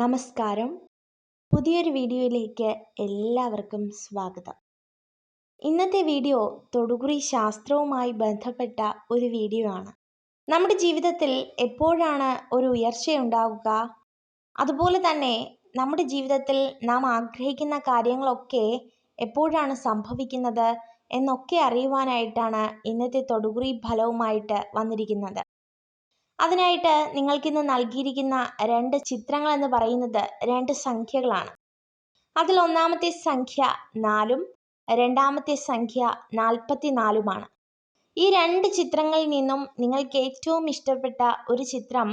നമസ്കാരം. പുതിയൊരു വീഡിയോയിലേക്ക് എല്ലാവർക്കും സ്വാഗതം. ഇന്നത്തെ വീഡിയോ തൊടുകുറി ശാസ്ത്രവുമായി ബന്ധപ്പെട്ട ഒരു വീഡിയോ ആണ്. നമ്മുടെ ജീവിതത്തിൽ എപ്പോഴാണ് ഒരു ഉയർച്ചയുണ്ടാവുക? അതുപോലെ തന്നെ നമ്മുടെ ജീവിതത്തിൽ നാം ആഗ്രഹിക്കുന്ന കാര്യങ്ങളൊക്കെ എപ്പോഴാണ് സംഭവിക്കുന്നത് എന്നൊക്കെ അറിയുവാനായിട്ടാണ് ഇന്നത്തെ തൊടുകുറി ഫലവുമായിട്ട് വന്നിരിക്കുന്നത്. അതിനായിട്ട് നിങ്ങൾക്കിന്ന് നൽകിയിരിക്കുന്ന രണ്ട് ചിത്രങ്ങൾ എന്ന് പറയുന്നത് രണ്ട് സംഖ്യകളാണ്. അതിൽ ഒന്നാമത്തെ സംഖ്യ നാലും രണ്ടാമത്തെ സംഖ്യ നാൽപ്പത്തി നാലുമാണ് ഈ രണ്ട് ചിത്രങ്ങളിൽ നിന്നും നിങ്ങൾക്ക് ഏറ്റവും ഇഷ്ടപ്പെട്ട ഒരു ചിത്രം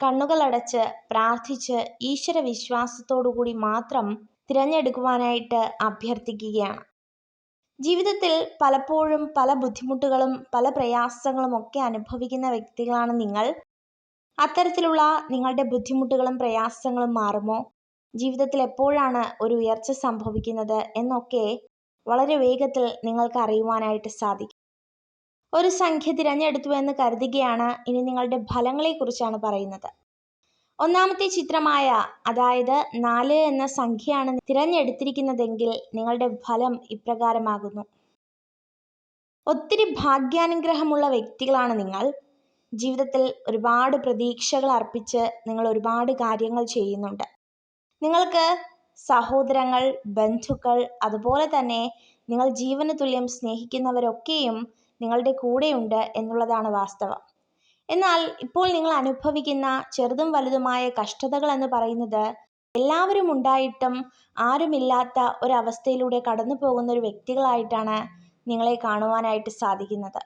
കണ്ണുകളടച്ച് പ്രാർത്ഥിച്ച് ഈശ്വര വിശ്വാസത്തോടുകൂടി മാത്രം തിരഞ്ഞെടുക്കുവാനായിട്ട് അഭ്യർത്ഥിക്കുകയാണ്. ജീവിതത്തിൽ പലപ്പോഴും പല ബുദ്ധിമുട്ടുകളും പല പ്രയാസങ്ങളും ഒക്കെ അനുഭവിക്കുന്ന വ്യക്തികളാണ് നിങ്ങൾ. അത്തരത്തിലുള്ള നിങ്ങളുടെ ബുദ്ധിമുട്ടുകളും പ്രയാസങ്ങളും മാറുമോ? ജീവിതത്തിൽ എപ്പോഴാണ് ഒരു ഉയർച്ച സംഭവിക്കുന്നത് എന്നൊക്കെ വളരെ വേഗത്തിൽ നിങ്ങൾക്ക് അറിയുവാനായിട്ട് സാധിക്കും. ഒരു സംഖ്യ തിരഞ്ഞെടുത്തു എന്ന് കരുതുകയാണ് ഇനി നിങ്ങളുടെ ഫലങ്ങളെക്കുറിച്ചാണ് പറയുന്നത്. ഒന്നാമത്തെ ചിത്രമായ അതായത് നാല് എന്ന സംഖ്യയാണ് തിരഞ്ഞെടുത്തിരിക്കുന്നതെങ്കിൽ നിങ്ങളുടെ ഫലം ഇപ്രകാരമാകുന്നു. ഒത്തിരി ഭാഗ്യാനുഗ്രഹമുള്ള വ്യക്തികളാണ് നിങ്ങൾ. ജീവിതത്തിൽ ഒരുപാട് പ്രതീക്ഷകൾ അർപ്പിച്ച് നിങ്ങൾ ഒരുപാട് കാര്യങ്ങൾ ചെയ്യുന്നുണ്ട്. നിങ്ങൾക്ക് സഹോദരങ്ങൾ ബന്ധുക്കൾ അതുപോലെ തന്നെ നിങ്ങൾ ജീവന തുല്യം സ്നേഹിക്കുന്നവരൊക്കെയും നിങ്ങളുടെ കൂടെയുണ്ട് എന്നുള്ളതാണ് വാസ്തവം. എന്നാൽ ഇപ്പോൾ നിങ്ങൾ അനുഭവിക്കുന്ന ചെറുതും വലുതുമായ കഷ്ടതകൾ എന്ന് പറയുന്നത് എല്ലാവരും ഉണ്ടായിട്ടും ആരുമില്ലാത്ത ഒരവസ്ഥയിലൂടെ കടന്നു പോകുന്ന ഒരു വ്യക്തികളായിട്ടാണ് നിങ്ങളെ കാണുവാനായിട്ട് സാധിക്കുന്നത്.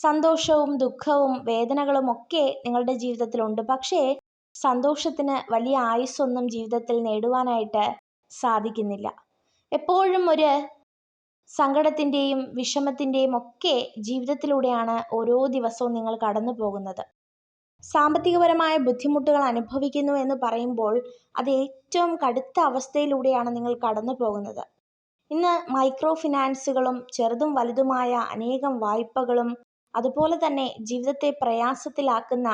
സന്തോഷവും ദുഃഖവും വേദനകളും ഒക്കെ നിങ്ങളുടെ ജീവിതത്തിലുണ്ട്. പക്ഷേ സന്തോഷത്തിന് വലിയ ആയുസ്സൊന്നും ജീവിതത്തിൽ നേടുവാനായിട്ട് സാധിക്കുന്നില്ല. എപ്പോഴും ഒരു സങ്കടത്തിന്റെയും വിഷമത്തിന്റെയും ഒക്കെ ജീവിതത്തിലൂടെയാണ് ഓരോ ദിവസവും നിങ്ങൾ കടന്നു പോകുന്നത് സാമ്പത്തികപരമായ ബുദ്ധിമുട്ടുകൾ അനുഭവിക്കുന്നു എന്ന് പറയുമ്പോൾ അത് ഏറ്റവും കടുത്ത അവസ്ഥയിലൂടെയാണ് നിങ്ങൾ കടന്നു പോകുന്നത് ഇന്ന് മൈക്രോ ഫിനാൻസുകളും ചെറുതും വലുതുമായ അനേകം വായ്പകളും അതുപോലെ തന്നെ ജീവിതത്തെ പ്രയാസത്തിലാക്കുന്ന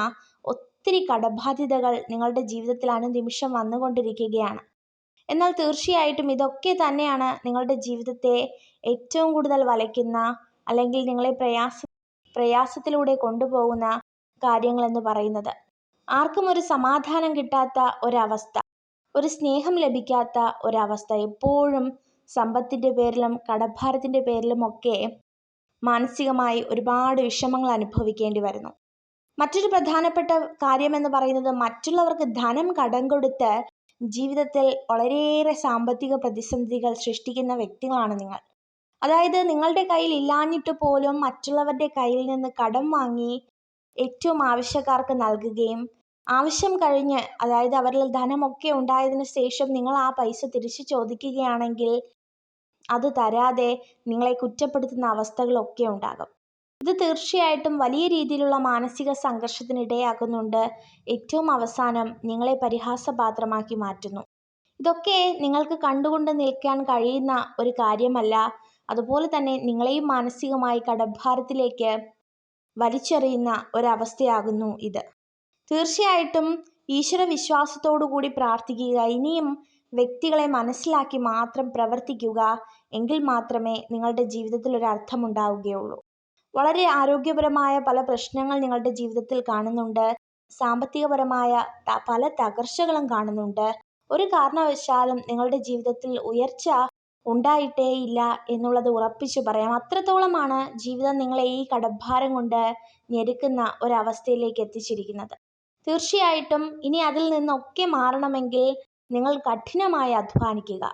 ഒത്തിരി കടബാധ്യതകൾ നിങ്ങളുടെ ജീവിതത്തിൽ അനുനിമിഷം വന്നുകൊണ്ടിരിക്കുകയാണ്. എന്നാൽ തീർച്ചയായിട്ടും ഇതൊക്കെ തന്നെയാണ് നിങ്ങളുടെ ജീവിതത്തെ ഏറ്റവും കൂടുതൽ വലയ്ക്കുന്ന അല്ലെങ്കിൽ നിങ്ങളെ പ്രയാസ പ്രയാസത്തിലൂടെ കൊണ്ടുപോകുന്ന കാര്യങ്ങളെന്ന് പറയുന്നത്. ആർക്കും ഒരു സമാധാനം കിട്ടാത്ത ഒരവസ്ഥ ഒരു സ്നേഹം ലഭിക്കാത്ത ഒരവസ്ഥ. എപ്പോഴും സമ്പത്തിന്റെ പേരിലും കടഭാരത്തിന്റെ പേരിലുമൊക്കെ മാനസികമായി ഒരുപാട് വിഷമങ്ങൾ അനുഭവിക്കേണ്ടി വരുന്നു. മറ്റൊരു പ്രധാനപ്പെട്ട കാര്യമെന്ന് പറയുന്നത് മറ്റുള്ളവർക്ക് ധനം കടം കൊടുത്ത് ജീവിതത്തിൽ വളരെയേറെ സാമ്പത്തിക പ്രതിസന്ധികൾ സൃഷ്ടിക്കുന്ന വ്യക്തികളാണ് നിങ്ങൾ. അതായത് നിങ്ങളുടെ കയ്യിൽ ഇല്ലാഞ്ഞിട്ട് പോലും മറ്റുള്ളവരുടെ കയ്യിൽ നിന്ന് കടം വാങ്ങി ഏറ്റവും ആവശ്യക്കാർക്ക് നൽകുകയും ആവശ്യം കഴിഞ്ഞ് അതായത് അവരിൽ ധനമൊക്കെ ഉണ്ടായതിനു ശേഷം നിങ്ങൾ ആ പൈസ തിരിച്ചു ചോദിക്കുകയാണെങ്കിൽ അത് തരാതെ നിങ്ങളെ കുറ്റപ്പെടുത്തുന്ന അവസ്ഥകളൊക്കെ ഉണ്ടാകും. ഇത് തീർച്ചയായിട്ടും വലിയ രീതിയിലുള്ള മാനസിക സംഘർഷത്തിന് ഇടയാക്കുന്നുണ്ട് ഏറ്റവും അവസാനം നിങ്ങളെ പരിഹാസപാത്രമാക്കി മാറ്റുന്നു. ഇതൊക്കെ നിങ്ങൾക്ക് കണ്ടുകൊണ്ട് നിൽക്കാൻ കഴിയുന്ന ഒരു കാര്യമല്ല. അതുപോലെ തന്നെ നിങ്ങളെയും മാനസികമായി കടഭാരത്തിലേക്ക് വലിച്ചെറിയുന്ന ഒരവസ്ഥയാകുന്നു ഇത്. തീർച്ചയായിട്ടും ഈശ്വര വിശ്വാസത്തോടു കൂടി പ്രാർത്ഥിക്കുക. ഇനിയും വ്യക്തികളെ മനസ്സിലാക്കി മാത്രം പ്രവർത്തിക്കുക എങ്കിൽ മാത്രമേ നിങ്ങളുടെ ജീവിതത്തിൽ ഒരു അർത്ഥമുണ്ടാവുകയുള്ളൂ. വളരെ ആരോഗ്യപരമായ പല പ്രശ്നങ്ങൾ നിങ്ങളുടെ ജീവിതത്തിൽ കാണുന്നുണ്ട്. സാമ്പത്തികപരമായ പല തകർച്ചകളും കാണുന്നുണ്ട്. ഒരു കാരണവശാലും നിങ്ങളുടെ ജീവിതത്തിൽ ഉയർച്ച ഉണ്ടായിട്ടേയില്ല എന്നുള്ളത് ഉറപ്പിച്ചു പറയാം. അത്രത്തോളമാണ് ജീവിതം നിങ്ങളെ ഈ കടഭാരം കൊണ്ട് ഞെരുക്കുന്ന ഒരവസ്ഥയിലേക്ക് എത്തിച്ചിരിക്കുന്നത്. തീർച്ചയായിട്ടും ഇനി അതിൽ നിന്നൊക്കെ മാറണമെങ്കിൽ നിങ്ങൾ കഠിനമായി അധ്വാനിക്കുക.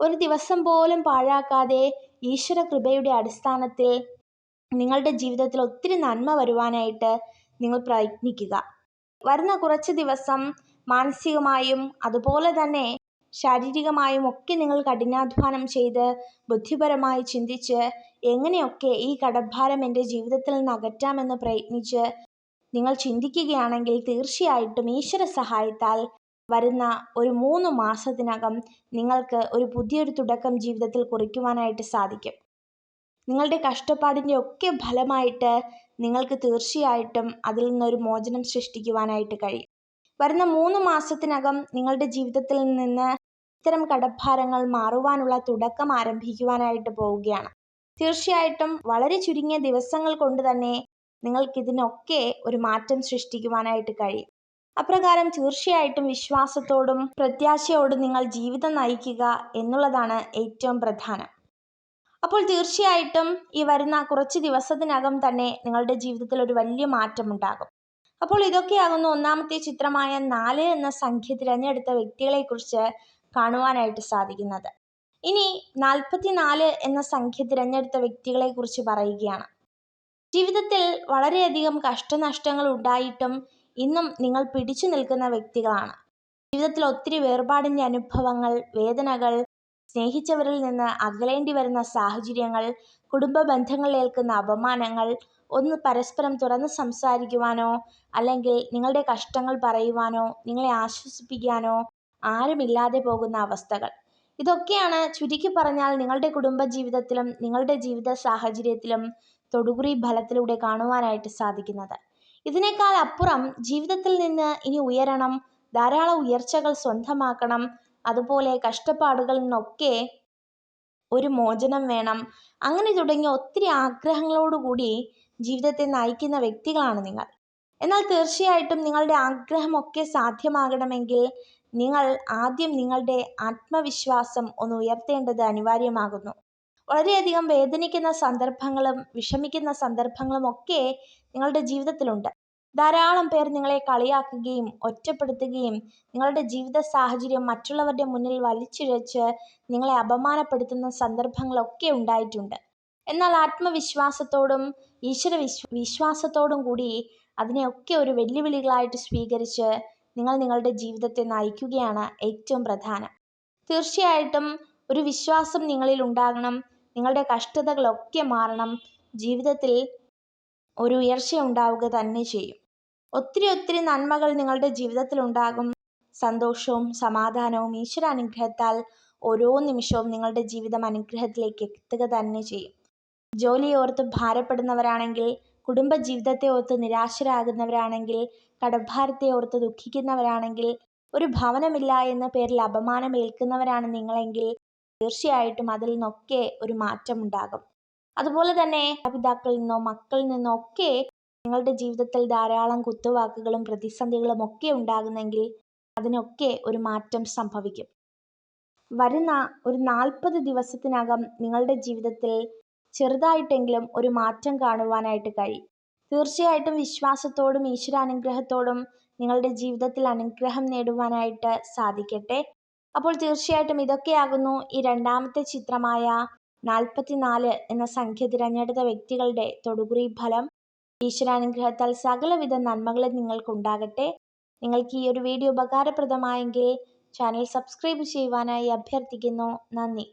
ഒരു ദിവസം പോലും പാഴാക്കാതെ ഈശ്വര കൃപയുടെ അടിസ്ഥാനത്തിൽ നിങ്ങളുടെ ജീവിതത്തിൽ ഒത്തിരി നന്മ വരുവാനായിട്ട് നിങ്ങൾ പ്രയത്നിക്കുക. വരുന്ന കുറച്ച് ദിവസം മാനസികമായും അതുപോലെ തന്നെ ശാരീരികമായും ഒക്കെ നിങ്ങൾ കഠിനാധ്വാനം ചെയ്ത് ബുദ്ധിപരമായി ചിന്തിച്ച് എങ്ങനെയൊക്കെ ഈ കടഭാരം എന്റെ ജീവിതത്തിൽ നിന്ന് അകറ്റാമെന്ന് പ്രയത്നിച്ച് നിങ്ങൾ ചിന്തിക്കുകയാണെങ്കിൽ തീർച്ചയായിട്ടും ഈശ്വര സഹായത്താൽ വരുന്ന ഒരു മൂന്ന് മാസത്തിനകം നിങ്ങൾക്ക് ഒരു പുതിയൊരു തുടക്കം ജീവിതത്തിൽ കുറിക്കുവാനായിട്ട് സാധിക്കും. നിങ്ങളുടെ കഷ്ടപ്പാടിന്റെ ഒക്കെ ഫലമായിട്ട് നിങ്ങൾക്ക് തീർച്ചയായിട്ടും അതിൽ നിന്നൊരു മോചനം സൃഷ്ടിക്കുവാനായിട്ട് കഴിയും. വരുന്ന മൂന്ന് മാസത്തിനകം നിങ്ങളുടെ ജീവിതത്തിൽ നിന്ന് ഇത്തരം കടഭാരങ്ങൾ മാറുവാനുള്ള തുടക്കം ആരംഭിക്കുവാനായിട്ട് പോവുകയാണ്. തീർച്ചയായിട്ടും വളരെ ചുരുങ്ങിയ ദിവസങ്ങൾ കൊണ്ട് തന്നെ നിങ്ങൾക്കിതിനൊക്കെ ഒരു മാറ്റം സൃഷ്ടിക്കുവാനായിട്ട് കഴിയും. അപ്രകാരം തീർച്ചയായിട്ടും വിശ്വാസത്തോടും പ്രത്യാശയോടും നിങ്ങൾ ജീവിതം നയിക്കുക എന്നുള്ളതാണ് ഏറ്റവും പ്രധാനം. അപ്പോൾ തീർച്ചയായിട്ടും ഈ വരുന്ന കുറച്ച് ദിവസത്തിനകം തന്നെ നിങ്ങളുടെ ജീവിതത്തിൽ ഒരു വലിയ മാറ്റം ഉണ്ടാകും അപ്പോൾ ഇതൊക്കെയാകുന്നു ഒന്നാമത്തെ ചിത്രമായ നാല് എന്ന സംഖ്യ തിരഞ്ഞെടുത്ത വ്യക്തികളെക്കുറിച്ച് കാണുവാനായിട്ട് സാധിക്കുന്നത്. ഇനി നാൽപ്പത്തിനാല് എന്ന സംഖ്യ തിരഞ്ഞെടുത്ത വ്യക്തികളെക്കുറിച്ച് പറയുകയാണ്. ജീവിതത്തിൽ വളരെയധികം കഷ്ടനഷ്ടങ്ങൾ ഉണ്ടായിട്ടും ഇന്നും നിങ്ങൾ പിടിച്ചു നിൽക്കുന്ന വ്യക്തികളാണ്. ജീവിതത്തിൽ ഒത്തിരി വേർപാടിന്റെ അനുഭവങ്ങൾ വേദനകൾ സ്നേഹിച്ചവരിൽ നിന്ന് അകലേണ്ടി വരുന്ന സാഹചര്യങ്ങൾ കുടുംബ ബന്ധങ്ങളിൽ ഏൽക്കുന്ന അപമാനങ്ങൾ ഒന്ന് പരസ്പരം തുറന്ന് സംസാരിക്കുവാനോ അല്ലെങ്കിൽ നിങ്ങളുടെ കഷ്ടങ്ങൾ പറയുവാനോ നിങ്ങളെ ആശ്വസിപ്പിക്കാനോ ആരുമില്ലാതെ പോകുന്ന അവസ്ഥകൾ. ഇതൊക്കെയാണ് ചുരുക്കി പറഞ്ഞാൽ നിങ്ങളുടെ കുടുംബ ജീവിതത്തിലും നിങ്ങളുടെ ജീവിത സാഹചര്യത്തിലും തൊടുകുറി ഫലത്തിലൂടെ കാണുവാനായിട്ട് സാധിക്കുന്നത്. ഇതിനേക്കാൾ അപ്പുറം ജീവിതത്തിൽ നിന്ന് ഇനി ഉയരണം ധാരാളം ഉയർച്ചകൾ സ്വന്തമാക്കണം അതുപോലെ കഷ്ടപ്പാടുകളിൽ നിന്നൊക്കെ ഒരു മോചനം വേണം. അങ്ങനെ തുടങ്ങിയ ഒത്തിരി ആഗ്രഹങ്ങളോടുകൂടി ജീവിതത്തെ നയിക്കുന്ന വ്യക്തികളാണ് നിങ്ങൾ. എന്നാൽ തീർച്ചയായിട്ടും നിങ്ങളുടെ ആഗ്രഹമൊക്കെ സാധ്യമാകണമെങ്കിൽ നിങ്ങൾ ആദ്യം നിങ്ങളുടെ ആത്മവിശ്വാസം ഒന്ന് ഉയർത്തേണ്ടത് അനിവാര്യമാകുന്നു. വളരെയധികം വേദനിക്കുന്ന സന്ദർഭങ്ങളും വിഷമിക്കുന്ന സന്ദർഭങ്ങളും ഒക്കെ നിങ്ങളുടെ ജീവിതത്തിലുണ്ട്. ധാരാളം പേർ നിങ്ങളെ കളിയാക്കുകയും ഒറ്റപ്പെടുത്തുകയും നിങ്ങളുടെ ജീവിത സാഹചര്യം മറ്റുള്ളവരുടെ മുന്നിൽ വലിച്ചിഴച്ച് നിങ്ങളെ അപമാനപ്പെടുത്തുന്ന സന്ദർഭങ്ങളൊക്കെ ഉണ്ടായിട്ടുണ്ട്. എന്നാൽ ആത്മവിശ്വാസത്തോടും ഈശ്വര വിശ്വ വിശ്വാസത്തോടും കൂടി അതിനെയൊക്കെ ഒരു വെല്ലുവിളികളായിട്ട് സ്വീകരിച്ച് നിങ്ങൾ നിങ്ങളുടെ ജീവിതത്തെ നയിക്കുകയാണ് ഏറ്റവും പ്രധാനം. തീർച്ചയായിട്ടും ഒരു വിശ്വാസം നിങ്ങളിൽ ഉണ്ടാകണം. നിങ്ങളുടെ കഷ്ടതകളൊക്കെ മാറണം. ജീവിതത്തിൽ ഒരു ഉയർച്ച ഉണ്ടാവുക തന്നെ ചെയ്യും. ഒത്തിരി ഒത്തിരി നന്മകൾ നിങ്ങളുടെ ജീവിതത്തിൽ ഉണ്ടാകും. സന്തോഷവും സമാധാനവും ഈശ്വര അനുഗ്രഹത്താൽ ഓരോ നിമിഷവും നിങ്ങളുടെ ജീവിതം അനുഗ്രഹത്തിലേക്ക് എത്തുക തന്നെ ചെയ്യും. ജോലി ഓർത്ത് ഭാരപ്പെടുന്നവരാണെങ്കിൽ കുടുംബ ജീവിതത്തെ ഓർത്ത് നിരാശരാകുന്നവരാണെങ്കിൽ കടഭാരത്തെ ഓർത്ത് ദുഃഖിക്കുന്നവരാണെങ്കിൽ ഒരു ഭവനമില്ല എന്ന പേരിൽ അപമാനം ഏൽക്കുന്നവരാണ് നിങ്ങളെങ്കിൽ തീർച്ചയായിട്ടും അതിൽ നിന്നൊക്കെ ഒരു മാറ്റമുണ്ടാകും. അതുപോലെ തന്നെ മാതാപിതാക്കളിൽ നിന്നോ മക്കളിൽ നിന്നോ ഒക്കെ നിങ്ങളുടെ ജീവിതത്തിൽ ധാരാളം കുത്തുവാക്കുകളും പ്രതിസന്ധികളും ഒക്കെ ഉണ്ടാകുന്നെങ്കിൽ അതിനൊക്കെ ഒരു മാറ്റം സംഭവിക്കും. വരുന്ന ഒരു നാൽപ്പത് ദിവസത്തിനകം നിങ്ങളുടെ ജീവിതത്തിൽ ചെറുതായിട്ടെങ്കിലും ഒരു മാറ്റം കാണുവാനായിട്ട് കഴിയും. തീർച്ചയായിട്ടും വിശ്വാസത്തോടും ഈശ്വരാനുഗ്രഹത്തോടും നിങ്ങളുടെ ജീവിതത്തിൽ അനുഗ്രഹം നേടുവാനായിട്ട് സാധിക്കട്ടെ. അപ്പോൾ തീർച്ചയായിട്ടും ഇതൊക്കെയാകുന്നു ഈ രണ്ടാമത്തെ ചിത്രമായ നാൽപ്പത്തിനാല് എന്ന സംഖ്യ തിരഞ്ഞെടുത്ത വ്യക്തികളുടെ തൊടുകുറി ഫലം ഈശ്വരാനുഗ്രഹത്താൽ സകലവിധ നന്മകളും നിങ്ങൾക്കുണ്ടാകട്ടെ. നിങ്ങൾക്ക് ഈ ഒരു വീഡിയോ ഉപകാരപ്രദമായെങ്കിൽ ചാനൽ സബ്സ്ക്രൈബ് ചെയ്യുവാനായി അഭ്യർത്ഥിക്കുന്നു. നന്ദി.